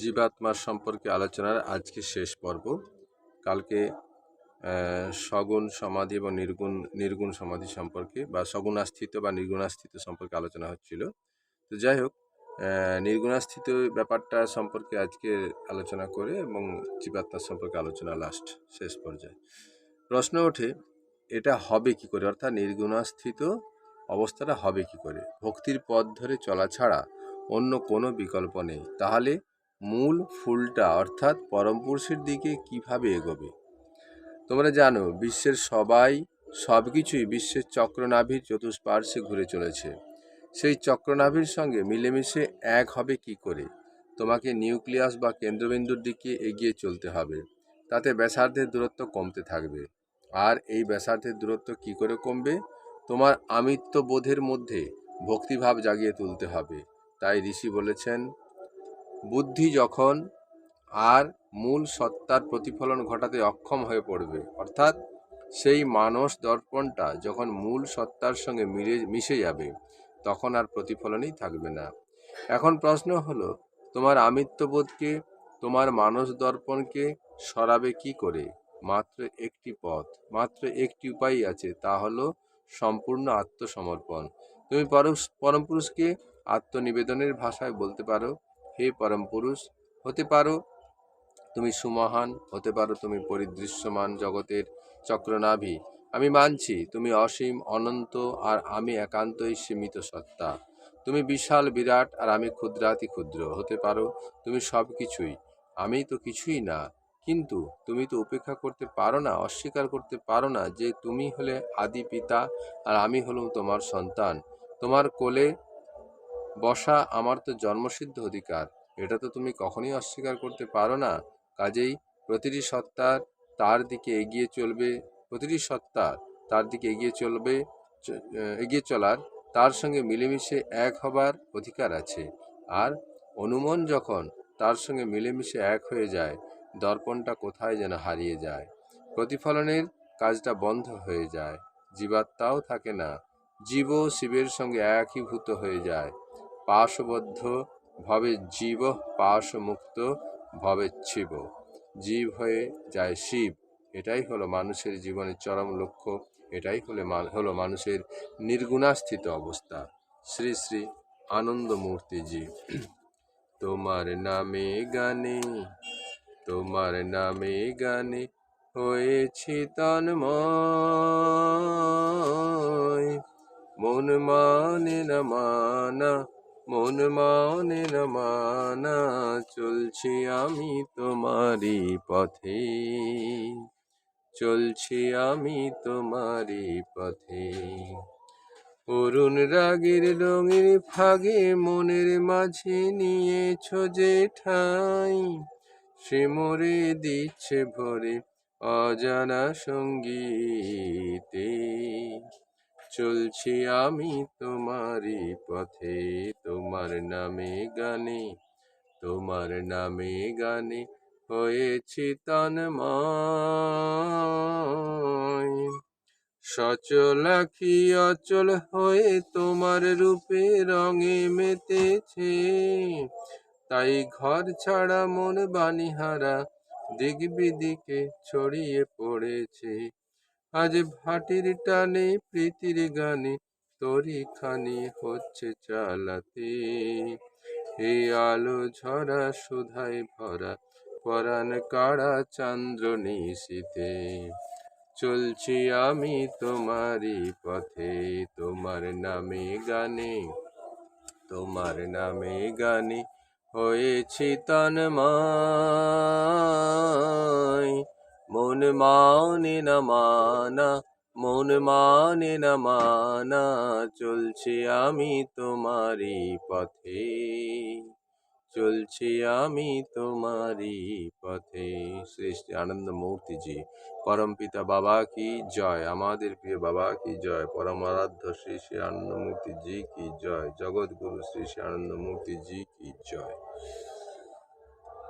জীবাত্মার সম্পর্কে আলোচনার আজকে শেষ পর্ব। কালকে সগুণ সমাধি এবং নির্গুণ নির্গুণ সমাধি সম্পর্কে বা সগুণাস্থিত বা নির্গুণাস্থিত সম্পর্কে আলোচনা হচ্ছিল। তো যাই হোক নির্গুণাস্থিত ব্যাপারটা সম্পর্কে আজকে আলোচনা করে এবং জীবাত্মার সম্পর্কে আলোচনা লাস্ট শেষ পর্যায়ে। প্রশ্ন ওঠে, এটা হবে কি করে? অর্থাৎ নির্গুণাস্থিত অবস্থাটা হবে কি করে? ভক্তির পথ ধরে চলা ছাড়া অন্য কোনো বিকল্প নেই। তাহলে মূল ফুলটা অর্থাৎ পরম পুরুষের দিকে কীভাবে এগোবে? তোমরা জানো, বিশ্বের সবাই সব কিছুই বিশ্বের চক্রনাভির চতুষ্পার্শ্বে ঘুরে চলেছে। সেই চক্রনাভির সঙ্গে মিলেমিশে এক হবে কি করে? তোমাকে নিউক্লিয়াস বা কেন্দ্রবিন্দুর দিকে এগিয়ে চলতে হবে। তাতে ব্যাসার্ধের দূরত্ব কমতে থাকবে। আর এই ব্যাসার্ধের দূরত্ব কি করে কমবে? তোমার আমিত্ব বোধের মধ্যে ভক্তিভাব জাগিয়ে তুলতে হবে। তাই ঋষি বলেছেন বুদ্ধি যখন আর মূল সত্তার প্রতিফলন ঘটাতে অক্ষম হয়ে পড়বে, অর্থাৎ সেই মানস দর্পণটা যখন মূল সত্তার সঙ্গে মিলে, মিশে যাবে, তখন আর প্রতিফলনই থাকবে না। এখন প্রশ্ন হলো, তোমার আমিত্ববোধকে, তোমার মানস দর্পণকে সরাবে কি করে? মাত্র একটি পথ, মাত্র একটি উপায় আছে, তা হলো সম্পূর্ণ আত্মসমর্পণ। তুমি পরম পুরুষকে আত্মনিবেদনের ভাষায় বলতে পারো হে পরম পুরুষ, হতে পারো তুমি সুমহান, হতে পারো তুমি পরিদৃশ্যমান জগতের চক্রনাভি। আমি মানছি তুমি অসীম, অনন্ত, আর আমি একান্তই সীমিত সত্তা। তুমি বিশাল, বিরাট, আর আমি ক্ষুদ্রাতি ক্ষুদ্র, হতে পারো তুমি সব কিছুই আমি তো কিছুই না, কিন্তু তুমি তো উপেক্ষা করতে পারো না, অস্বীকার করতে পারো না যে তুমি হলে আদি পিতা, আর আমি হলুম তোমার সন্তান। তোমার কোলে বসা আমার তো জন্মসিদ্ধ অধিকার। এটা তো তুমি কখনোই অস্বীকার করতে পারো না। কাজেই প্রতিটি সত্তার তার দিকে এগিয়ে চলবে, প্রতিটি সত্তার তার দিকে এগিয়ে চলবে এগিয়ে চলার তার সঙ্গে মিলেমিশে এক হবার অধিকার আছে। আর অনুমন যখন তার সঙ্গে মিলেমিশে এক হয়ে যায়, দর্পণটা কোথায় যেন হারিয়ে যায়। প্রতিফলনের কাজটা বন্ধ হয়ে যায়। জীবাত্মাও থাকে না। জীব শিবের সঙ্গে একীভূত হয়ে যায়। পাশবদ্ধ ভবে জীব পাশমুক্ত ভবে শিব জীব হয়ে যায় শিব। এটাই হলো মানুষের জীবনের চরম লক্ষ্য। এটাই হলো হলো মানুষের নির্গুণাস্থিত অবস্থা। শ্রী শ্রী আনন্দমূর্তিজি তোমার নামে গানে, তোমার নামে গানে হয়েছি তন্ময়। মন মানে না মানা মন মানে না মানা চলছি আমি তোমারই পথে। চলছি আমি তোমারই পথে। অরুণ রাগের রঙের ফাগে মনের মাঝে নিয়েছ যে ঠাই সে মরে দিচ্ছে ভরে অজানা সঙ্গীতে। চলছি আমি তোমারই পথে, তোমার নামে গানে, তোমার নামে গানে হয়েছি তন্ময়। সচল আখি অচল হয়ে তোমার রূপে রঙে মেতেছে, তাই ঘর ছাড়া মন বানিহারা দিক বিদিকে ছড়িয়ে পড়েছে। আজ ভাটির টানে, প্রীতির গানে তরি খানি হচ্ছে চালাতে। এই আলো ঝরা সুধায় ভরা পরাণ কাড়া চান্দ্র নিশীতে চলছি আমি তোমারই পথে, তোমার নামে গানে, তোমার নামে গানে হয়েছি তন্ময়। মন মানে না মানা, মন মানে না মানা, চলছি আমি তোমারই পথে। চলছি আমি তোমারই পথে। শ্রী শ্রী আনন্দ মূর্তিজি, পরম পিতা বাবা কি জয়? আমাদের প্রিয় বাবা কি জয়? পরম আরাধ্য শ্রী শ্রী আনন্দ মূর্তি জি কি জয়? জগৎগুরু শ্রী শ্রী আনন্দ মূর্তি জি কি জয়?